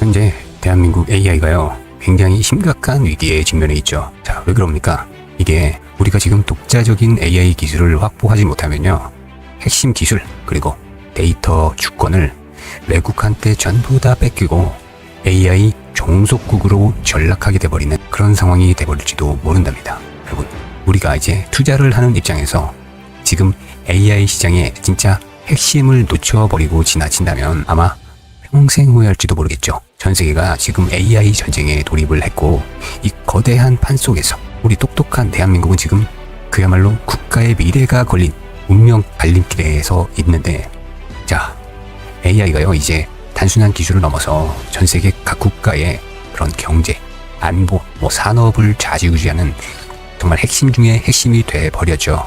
현재 대한민국 AI가요 굉장히 심각한 위기에 직면해 있죠. 자, 왜 그럽니까? 이게 우리가 지금 독자적인 AI 기술을 확보하지 못하면요 핵심 기술 그리고 데이터 주권을 외국한테 전부 다 뺏기고 AI 종속국으로 전락하게 돼버리는 그런 상황이 돼버릴지도 모른답니다. 여러분, 우리가 이제 투자를 하는 입장에서 지금 AI 시장에 진짜 핵심을 놓쳐버리고 지나친다면 아마 평생 후회할지도 모르겠죠. 전 세계가 지금 AI 전쟁에 돌입을 했고 이 거대한 판 속에서 우리 똑똑한 대한민국은 지금 그야말로 국가의 미래가 걸린 운명 갈림길에 서 있는데 자 AI가요 이제 단순한 기술을 넘어서 전 세계 각 국가의 그런 경제, 안보, 뭐 산업을 좌지우지하는 정말 핵심 중에 핵심이 돼 버렸죠.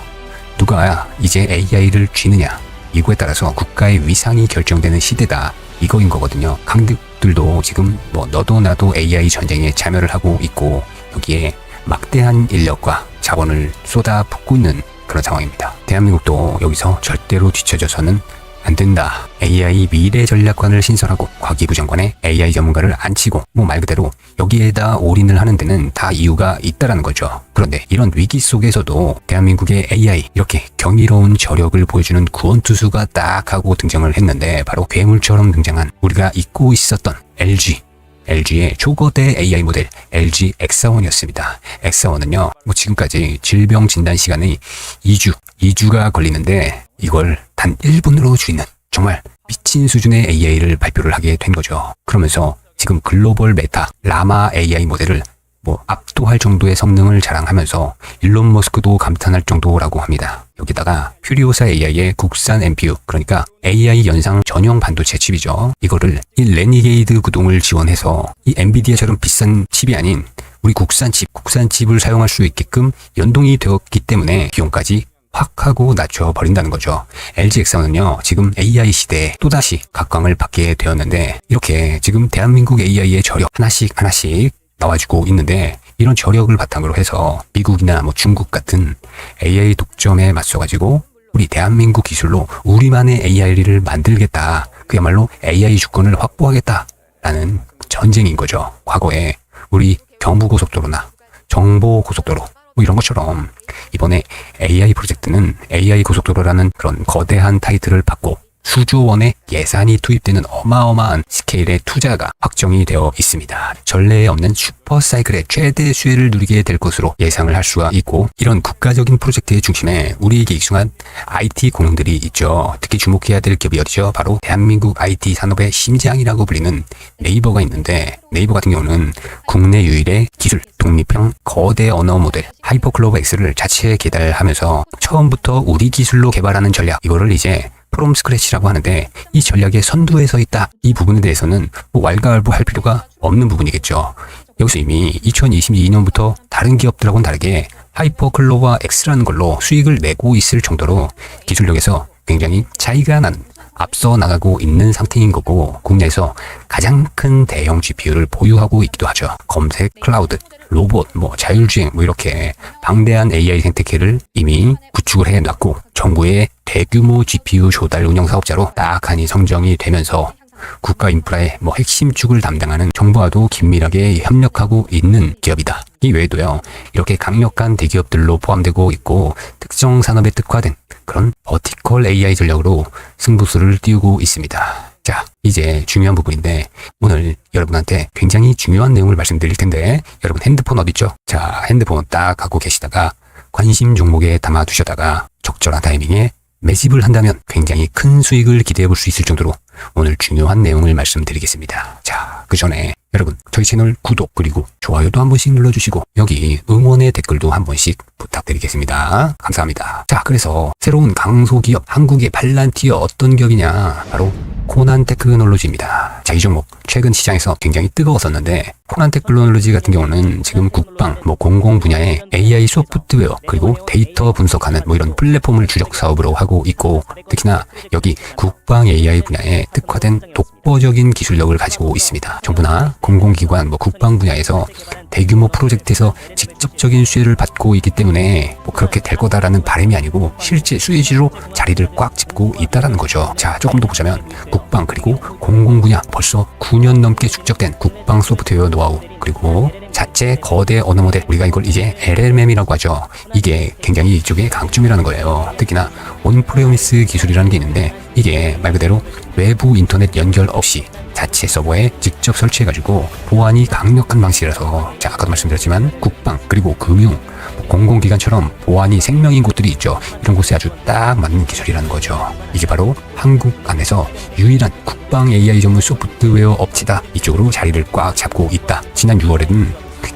누가 이제 AI를 쥐느냐 이거에 따라서 국가의 위상이 결정되는 시대다 이거인 거거든요. 강국들도 지금 뭐 너도 나도 AI 전쟁에 참여를 하고 있고 여기에 막대한 인력과 자본을 쏟아붓고 있는 그런 상황입니다. 대한민국도 여기서 절대로 뒤처져서는 안 된다. AI 미래 전략관을 신설하고 과기부 장관에 AI 전문가를 안치고 뭐 말 그대로 여기에다 올인을 하는 데는 다 이유가 있다라는 거죠. 그런데 이런 위기 속에서도 대한민국의 AI 이렇게 경이로운 저력을 보여주는 구원투수가 딱 하고 등장을 했는데 바로 괴물처럼 등장한 우리가 잊고 있었던 LG LG의 초거대 AI 모델 LG X1이었습니다. X1은요, 뭐 지금까지 질병 진단 시간이 2주, 2주가 걸리는데 이걸 단 1분으로 줄이는 정말 미친 수준의 AI를 발표를 하게 된 거죠. 그러면서 지금 글로벌 메타 라마 AI 모델을 뭐 압도할 정도의 성능을 자랑하면서 일론 머스크도 감탄할 정도라고 합니다. 여기다가 퓨리오사 AI의 국산 NPU 그러니까 AI 연상 전용 반도체 칩이죠. 이거를 이 레니게이드 구동을 지원해서 이 엔비디아처럼 비싼 칩이 아닌 우리 국산 칩, 국산 칩을 사용할 수 있게끔 연동이 되었기 때문에 비용까지 확 하고 낮춰버린다는 거죠. LG엑스는요, 지금 AI 시대에 또다시 각광을 받게 되었는데, 이렇게 지금 대한민국 AI의 저력 하나씩 하나씩 나와주고 있는데, 이런 저력을 바탕으로 해서 미국이나 뭐 중국 같은 AI 독점에 맞서가지고, 우리 대한민국 기술로 우리만의 AI를 만들겠다. 그야말로 AI 주권을 확보하겠다. 라는 전쟁인 거죠. 과거에 우리 경부고속도로나 정보고속도로, 뭐 이런 것처럼 이번에 AI 프로젝트는 AI 고속도로라는 그런 거대한 타이틀을 받고 수조 원의 예산이 투입되는 어마어마한 스케일의 투자가 확정이 되어 있습니다. 전례에 없는 슈퍼 사이클의 최대 수혜를 누리게 될 것으로 예상을 할 수가 있고 이런 국가적인 프로젝트의 중심에 우리에게 익숙한 IT 공룡들이 있죠. 특히 주목해야 될 기업이 어디죠? 바로 대한민국 IT 산업의 심장이라고 불리는 네이버가 있는데 네이버 같은 경우는 국내 유일의 기술 독립형 거대 언어 모델 하이퍼클로버 X를 자체 개발하면서 처음부터 우리 기술로 개발하는 전략 이거를 이제 프롬 스크래치라고 하는데 이 전략의 선두에 서 있다. 이 부분에 대해서는 뭐 왈가왈부할 필요가 없는 부분이겠죠. 여기서 이미 2022년부터 다른 기업들하고는 다르게 하이퍼 클로버 X라는 걸로 수익을 내고 있을 정도로 기술력에서 굉장히 차이가 나는 앞서 나가고 있는 상태인 거고 국내에서 가장 큰 대형 GPU를 보유하고 있기도 하죠. 검색, 클라우드, 로봇, 뭐 자율주행 뭐 이렇게 방대한 AI 생태계를 이미 구축을 해놨고 정부의 대규모 GPU 조달 운영 사업자로 딱하니 성정이 되면서 국가 인프라의 뭐 핵심 축을 담당하는 정부와도 긴밀하게 협력하고 있는 기업이다. 이 외에도요, 이렇게 강력한 대기업들로 포함되고 있고 특정 산업에 특화된 그런 버티컬 AI 전략으로 승부수를 띄우고 있습니다. 자, 이제 중요한 부분인데 오늘 여러분한테 굉장히 중요한 내용을 말씀드릴 텐데 여러분 핸드폰 어딨죠? 자, 핸드폰 딱 갖고 계시다가 관심 종목에 담아 두셨다가 적절한 타이밍에 매집을 한다면 굉장히 큰 수익을 기대해 볼 수 있을 정도로 오늘 중요한 내용을 말씀드리겠습니다. 자, 그 전에 여러분 저희 채널 구독 그리고 좋아요도 한 번씩 눌러주시고 여기 응원의 댓글도 한 번씩 부탁드리겠습니다. 감사합니다. 자, 그래서 새로운 강소기업 한국의 발란티어 어떤 기업이냐 바로 코난 테크놀로지입니다. 자, 이 종목 최근 시장에서 굉장히 뜨거웠었는데 코난 테크놀로지 같은 경우는 지금 국방, 뭐 공공 분야에 AI 소프트웨어 그리고 데이터 분석하는 뭐 이런 플랫폼을 주력 사업으로 하고 있고 특히나 여기 국방 AI 분야에 특화된 독보적인 기술력을 가지고 있습니다. 정부나 공공기관, 뭐 국방 분야에서 대규모 프로젝트에서 직접적인 수혜를 받고 있기 때문에 뭐 그렇게 될 거다라는 바람이 아니고 실제 수혜지로 자리를 꽉 짚고 있다라는 거죠. 자, 조금 더 보자면 국방 그리고 공공 분야 벌써 9년 넘게 축적된 국방 소프트웨어 노하우 그리고 자체 거대 언어 모델 우리가 이걸 이제 LLM이라고 하죠. 이게 굉장히 이쪽의 강점이라는 거예요. 특히나 온프레미스 기술이라는 게 있는데 이게 말 그대로 외부 인터넷 연결 없이 자체 서버에 직접 설치해가지고 보안이 강력한 방식이라서 자 아까도 말씀드렸지만 국방 그리고 금융 뭐 공공기관처럼 보안이 생명인 곳들이 있죠 이런 곳에 아주 딱 맞는 기술이라는 거죠 이게 바로 한국 안에서 유일한 국 방 AI 전문 소프트웨어 업체다. 이쪽으로 자리를 꽉 잡고 있다. 지난 6월에는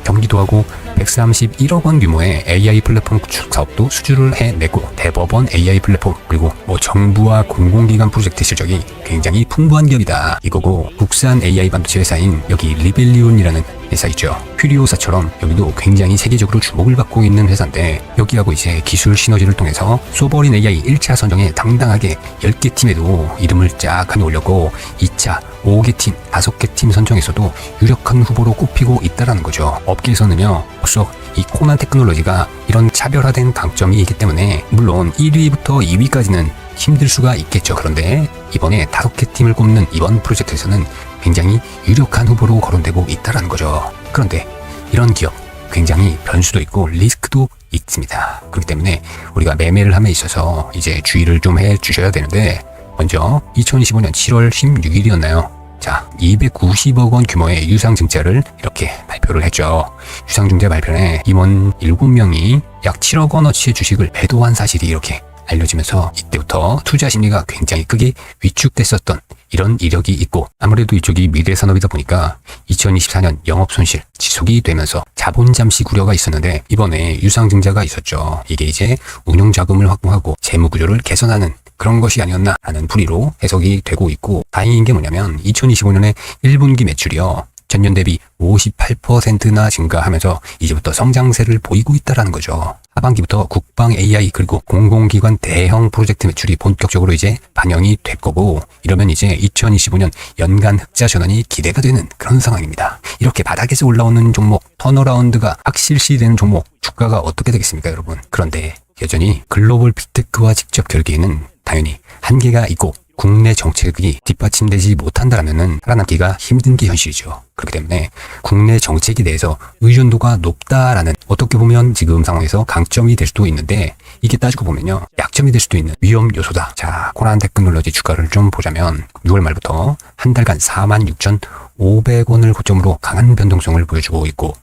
경기도하고 131억 원 규모의 AI 플랫폼 구축 사업도 수주를 해내고 대법원 AI 플랫폼 그리고 뭐 정부와 공공기관 프로젝트 실적이 굉장히 풍부한 기업이다. 이거고 국산 AI 반도체 회사인 여기 리벨리온이라는 회사 있죠 퓨리오사처럼 여기도 굉장히 세계적으로 주목을 받고 있는 회사인데 여기하고 이제 기술 시너지를 통해서 소버린 AI 1차 선정에 당당하게 10개 팀에도 이름을 쫙 올렸고 2차 5개 팀, 5개 팀 선정에서도 유력한 후보로 꼽히고 있다라는 거죠. 업계에서는요, 벌써 이 코난 테크놀로지가 이런 차별화된 강점이 있기 때문에 물론 1위부터 2위까지는 힘들 수가 있겠죠. 그런데 이번에 5개 팀을 꼽는 이번 프로젝트에서는 굉장히 유력한 후보로 거론되고 있다라는 거죠. 그런데 이런 기업 굉장히 변수도 있고 리스크도 있습니다. 그렇기 때문에 우리가 매매를 함에 있어서 이제 주의를 좀 해 주셔야 되는데 먼저 2025년 7월 16일이었나요? 자, 290억 원 규모의 유상증자를 이렇게 발표를 했죠. 유상증자 발표에 임원 7명이 약 7억 원어치의 주식을 매도한 사실이 이렇게 알려지면서 이때부터 투자 심리가 굉장히 크게 위축됐었던 이런 이력이 있고 아무래도 이쪽이 미래 산업이다 보니까 2024년 영업 손실 지속이 되면서 자본 잠시 구려가 있었는데 이번에 유상증자가 있었죠. 이게 이제 운용 자금을 확보하고 재무 구조를 개선하는 그런 것이 아니었나라는 풀이로 해석이 되고 있고 다행인 게 뭐냐면 2025년에 1분기 매출이요. 전년 대비 58%나 증가하면서 이제부터 성장세를 보이고 있다라는 거죠. 하반기부터 국방 AI 그리고 공공기관 대형 프로젝트 매출이 본격적으로 이제 반영이 될 거고 이러면 이제 2025년 연간 흑자 전환이 기대가 되는 그런 상황입니다. 이렇게 바닥에서 올라오는 종목 턴어라운드가 확실시 되는 종목 주가가 어떻게 되겠습니까 여러분? 그런데 여전히 글로벌 빅테크와 직접 결기에는 당연히 한계가 있고 국내 정책이 뒷받침되지 못한다면은 살아남기가 힘든 게 현실이죠. 그렇기 때문에 국내 정책에 대해서 의존도가 높다라는 어떻게 보면 지금 상황에서 강점이 될 수도 있는데 이게 따지고 보면요 약점이 될 수도 있는 위험 요소다. 자 코난 테크놀로지 주가를 좀 보자면 6월 말부터 한 달간 46,500원을 고점으로 강한 변동성을 보여주고 있고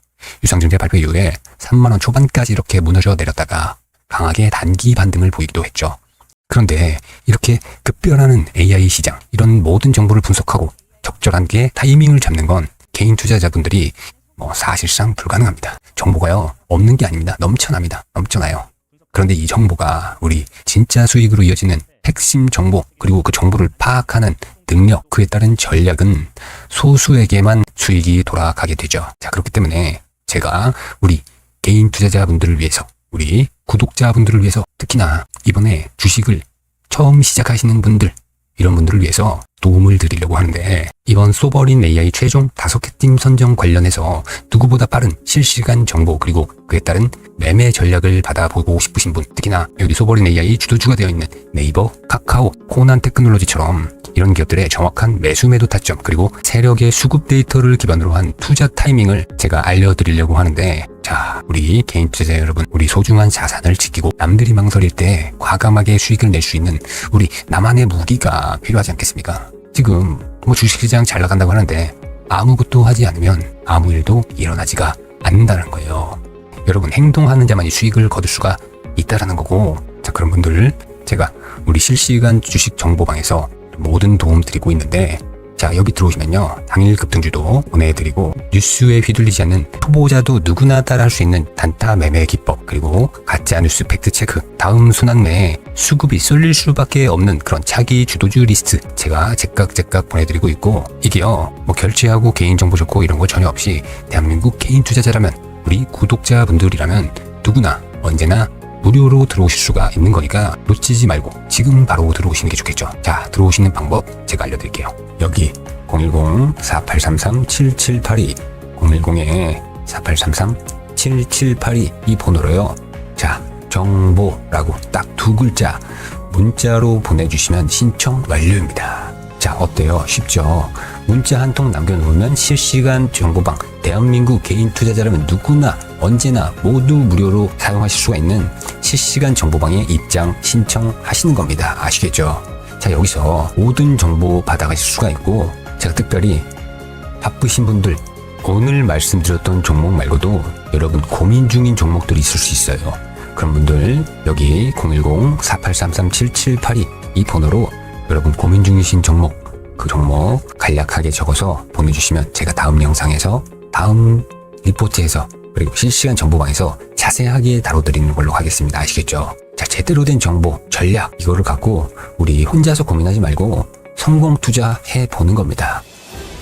유상증자 발표 이후에 3만 원 초반까지 이렇게 무너져 내렸다가 강하게 단기 반등을 보이기도 했죠. 그런데 이렇게 급변하는 AI 시장, 이런 모든 정보를 분석하고 적절한 게 타이밍을 잡는 건 개인 투자자분들이 뭐 사실상 불가능합니다. 정보가요, 없는 게 아닙니다. 넘쳐납니다. 넘쳐나요. 그런데 이 정보가 우리 진짜 수익으로 이어지는 핵심 정보, 그리고 그 정보를 파악하는 능력, 그에 따른 전략은 소수에게만 수익이 돌아가게 되죠. 자, 그렇기 때문에 제가 우리 개인 투자자분들을 위해서 우리 구독자분들을 위해서 특히나 이번에 주식을 처음 시작하시는 분들 이런 분들을 위해서 도움을 드리려고 하는데 이번 소버린 AI 최종 다섯 개 팀 선정 관련해서 누구보다 빠른 실시간 정보 그리고 그에 따른 매매 전략을 받아보고 싶으신 분 특히나 여기 소버린 AI 주도주가 되어 있는 네이버, 카카오, 코난 테크놀로지처럼 이런 기업들의 정확한 매수 매도 타점 그리고 세력의 수급 데이터를 기반으로 한 투자 타이밍을 제가 알려드리려고 하는데 자 우리 개인 투자자 여러분 우리 소중한 자산을 지키고 남들이 망설일 때 과감하게 수익을 낼 수 있는 우리 나만의 무기가 필요하지 않겠습니까? 지금 뭐 주식시장 잘 나간다고 하는데 아무것도 하지 않으면 아무 일도 일어나지가 않는다는 거예요. 여러분 행동하는 자만이 수익을 거둘 수가 있다라는 거고 자 그런 분들 제가 우리 실시간 주식 정보방에서 모든 도움 드리고 있는데 자 여기 들어오시면요. 당일 급등주도 보내드리고 뉴스에 휘둘리지 않는 초보자도 누구나 따라할 수 있는 단타 매매 기법 그리고 가짜 뉴스 팩트 체크. 다음 순환 매에 수급이 쏠릴 수밖에 없는 그런 차기 주도주 리스트 제가 제깍 보내드리고 있고 이게요 뭐 결제하고 개인 정보 좋고 이런 거 전혀 없이 대한민국 개인 투자자라면 우리 구독자분들이라면 누구나 언제나 무료로 들어오실 수가 있는 거니까 놓치지 말고 지금 바로 들어오시는 게 좋겠죠. 자, 들어오시는 방법 제가 알려드릴게요. 여기 010-4833-7782 010에 4833-7782 이 번호로요. 자, 정보라고 딱 두 글자 문자로 보내주시면 신청 완료입니다. 자, 어때요? 쉽죠? 문자 한 통 남겨놓으면 실시간 정보방 대한민국 개인 투자자라면 누구나 언제나 모두 무료로 사용하실 수가 있는 실시간 정보방에 입장 신청하시는 겁니다. 아시겠죠? 자, 여기서 모든 정보 받아가실 수가 있고 제가 특별히 바쁘신 분들 오늘 말씀드렸던 종목 말고도 여러분 고민 중인 종목들이 있을 수 있어요. 그런 분들 여기 010-4833-7782 이 번호로 여러분 고민 중이신 종목 그 종목 간략하게 적어서 보내주시면 제가 다음 영상에서 다음 리포트에서 그리고 실시간 정보방에서 자세하게 다뤄드리는 걸로 하겠습니다. 아시겠죠? 자, 제대로 된 정보, 전략 이거를 갖고 우리 혼자서 고민하지 말고 성공 투자해 보는 겁니다.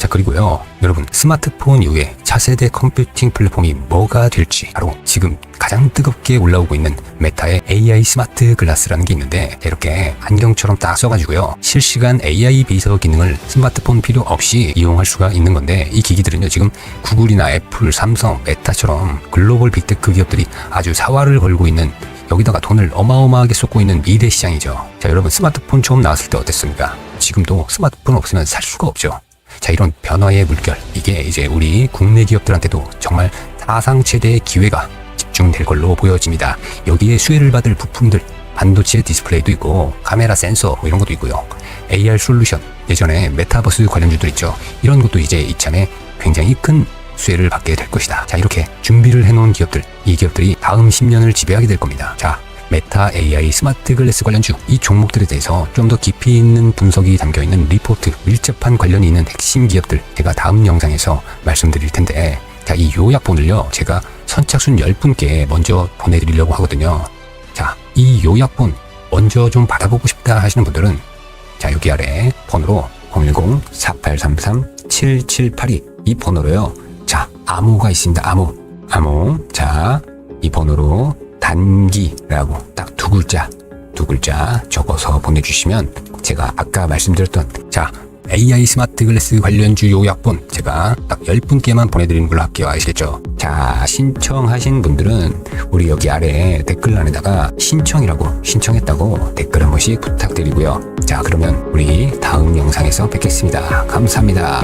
자 그리고요 여러분 스마트폰 이후에 차세대 컴퓨팅 플랫폼이 뭐가 될지 바로 지금 가장 뜨겁게 올라오고 있는 메타의 AI 스마트 글라스라는 게 있는데 이렇게 안경처럼 딱 써가지고요 실시간 AI 비서 기능을 스마트폰 필요 없이 이용할 수가 있는 건데 이 기기들은요 지금 구글이나 애플, 삼성, 메타처럼 글로벌 빅테크 기업들이 아주 사활을 걸고 있는 여기다가 돈을 어마어마하게 쏟고 있는 미래 시장이죠. 자, 여러분 스마트폰 처음 나왔을 때 어땠습니까? 지금도 스마트폰 없으면 살 수가 없죠. 자, 이런 변화의 물결, 이게 이제 우리 국내 기업들한테도 정말 사상 최대의 기회가 집중될 걸로 보여집니다. 여기에 수혜를 받을 부품들, 반도체 디스플레이도 있고, 카메라 센서 뭐 이런 것도 있고요. AR 솔루션, 예전에 메타버스 관련주들 있죠. 이런 것도 이제 이참에 굉장히 큰 수혜를 받게 될 것이다. 자, 이렇게 준비를 해놓은 기업들, 이 기업들이 다음 10년을 지배하게 될 겁니다. 자, 메타 AI 스마트 글래스 관련 주 이 종목들에 대해서 좀 더 깊이 있는 분석이 담겨 있는 리포트, 밀접한 관련이 있는 핵심 기업들 제가 다음 영상에서 말씀드릴 텐데 자, 이 요약본을요. 제가 선착순 10분께 먼저 보내드리려고 하거든요. 자, 이 요약본 먼저 좀 받아보고 싶다 하시는 분들은 자, 여기 아래 번호로 010-4833-7782 이 번호로요. 자, 암호가 있습니다. 암호. 암호. 자, 이 번호로 단기라고 딱 두 글자, 두 글자 적어서 보내주시면 제가 아까 말씀드렸던 자, AI 스마트 글래스 관련주 요약본 제가 딱 10분께만 보내드리는 걸로 할게요. 아시겠죠? 자, 신청하신 분들은 우리 여기 아래 댓글란에다가 신청이라고 신청했다고 댓글 한 번씩 부탁드리고요. 자, 그러면 우리 다음 영상에서 뵙겠습니다. 감사합니다.